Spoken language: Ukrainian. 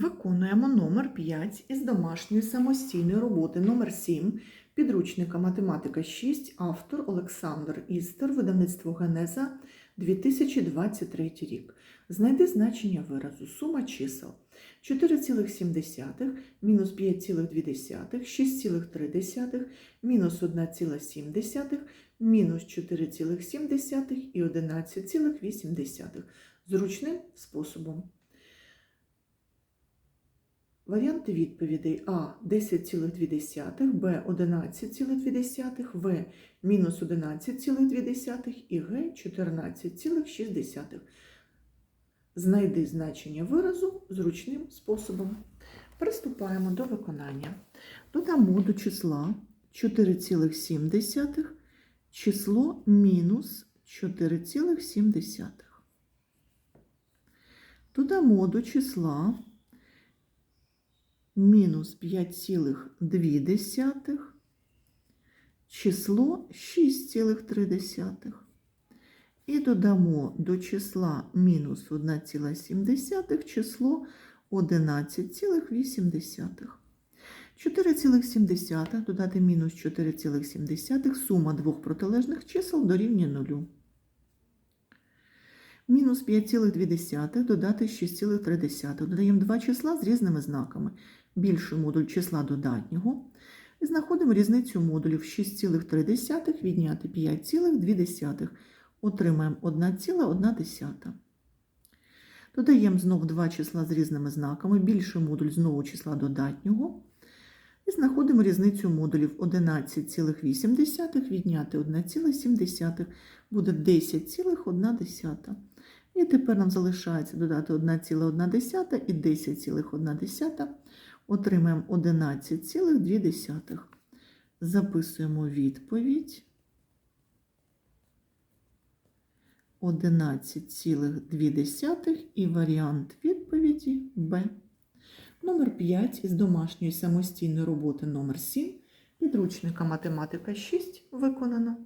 Виконуємо номер 5 із домашньої самостійної роботи номер 7 підручника математика 6, автор Олександр Істер, видавництво Генеза 2023 рік. Знайди значення виразу. Сума чисел 4,7, мінус 5,2, 6,3, мінус 1,7, мінус 4,7 і 11,8. Зручним способом. Варіанти відповідей А 10,2, Б 11,2, В мінус 11,2 і Г 14,6. Знайди значення виразу зручним способом. Приступаємо до виконання. Додамо до числа 4,7 число мінус 4,7. Додамо до числа мінус 5,2 число 6,3. І додамо до числа мінус 1,7 число 11,8. 4,7 додати мінус 4,7 сума двох протилежних чисел дорівнює 0. Мінус 5,2 додати 6,3. Додаємо два числа з різними знаками. Більший модуль числа додатнього. І знаходимо різницю модулів 6,3 відняти 5,2. Отримаємо 1,1. Додаємо знов два числа з різними знаками. Більший модуль знову числа додатнього. І знаходимо різницю модулів 11,8 відняти 1,7 буде 10,1. І тепер нам залишається додати 1,1 і 10,1. Отримаємо 11,2. Записуємо відповідь. 11,2 і варіант відповіді Б. Номер 5 із домашньої самостійної роботи номер 7 підручника математика 6 виконано.